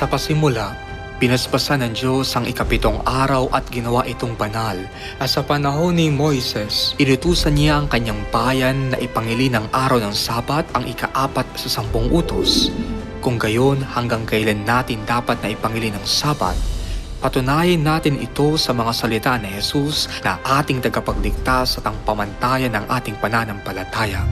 Sa pasimula, pinaspasan ng Diyos ang ikapitong araw at ginawa itong banal. At sa panahon ni Moises, inutusan niya ang kanyang bayan na ipangili ng araw ng Sabat ang ikaapat sa sampung utos. Kung gayon hanggang kailan natin dapat na ipangili ng Sabat, patunayan natin ito sa mga salita ni Jesus na ating tagapagligtas at ang pamantayan ng ating pananampalataya.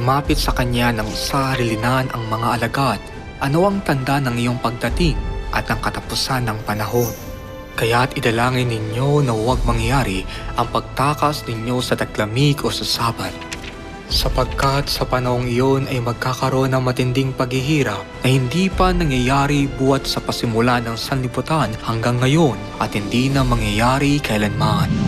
Lumapit sa kanya ng sarilinan ang mga alagad. Ano ang tanda ng iyong pagdating at ang katapusan ng panahon? Kaya't idalangin ninyo na huwag mangyari ang pagtakas ninyo sa taglamig o sa sabat. Sapagkat sa panahong iyon ay magkakaroon ng matinding paghihirap na hindi pa nangyayari buwat sa pasimula ng sanlibutan hanggang ngayon at hindi na mangyayari kailanman.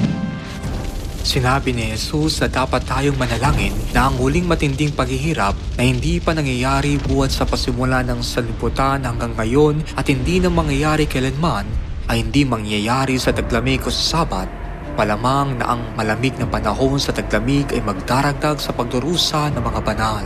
Sinabi ni Jesus na dapat tayong manalangin na ang huling matinding paghihirap na hindi pa nangyayari buwat sa pasimula ng sanlibutan hanggang ngayon at hindi na mangyayari kailanman ay hindi mangyayari sa taglamig o sa sabat, malamang na ang malamig na panahon sa taglamig ay magdaragdag sa pagdurusa ng mga banal.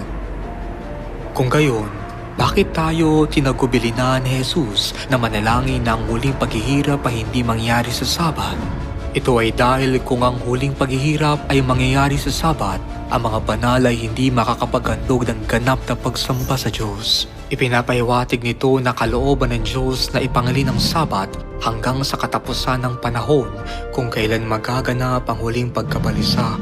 Kung gayon, bakit tayo tinagubilinan ni Jesus na manalangin na ang huling paghihirap ay hindi mangyari sa sabat? Ito ay dahil kung ang huling paghihirap ay mangyayari sa sabat, ang mga banal ay hindi makakapaghandog ng ganap na pagsamba sa Diyos. Ipinapahiwatig nito na kalooban ng Diyos na ipangali ng sabat hanggang sa katapusan ng panahon kung kailan magaganap ang huling pagkabalisa.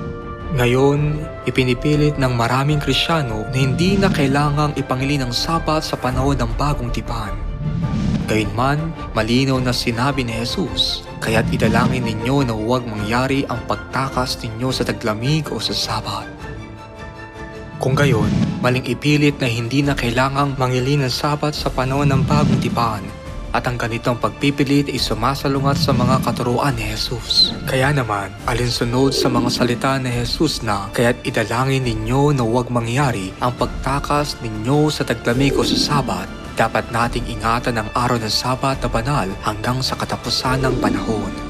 Ngayon, ipinipilit ng maraming Krisyano na hindi na kailangang ipangili ng sabat sa panahon ng bagong tipan. Gayunman, malinaw na sinabi ni Jesus, kaya't idalangin ninyo na huwag mangyari ang pagtakas ninyo sa taglamig o sa sabat. Kung gayon, maling ipilit na hindi na kailangang mangili ng sabat sa panahon ng bagong tipan at ang ganitong pagpipilit ay sumasalungat sa mga katuruan ni Jesus. Kaya naman, alinsunod sa mga salita ni Jesus na kaya't idalangin ninyo na huwag mangyari ang pagtakas ninyo sa taglamig o sa sabat, dapat nating ingatan ang araw ng sabat na banal hanggang sa katapusan ng panahon.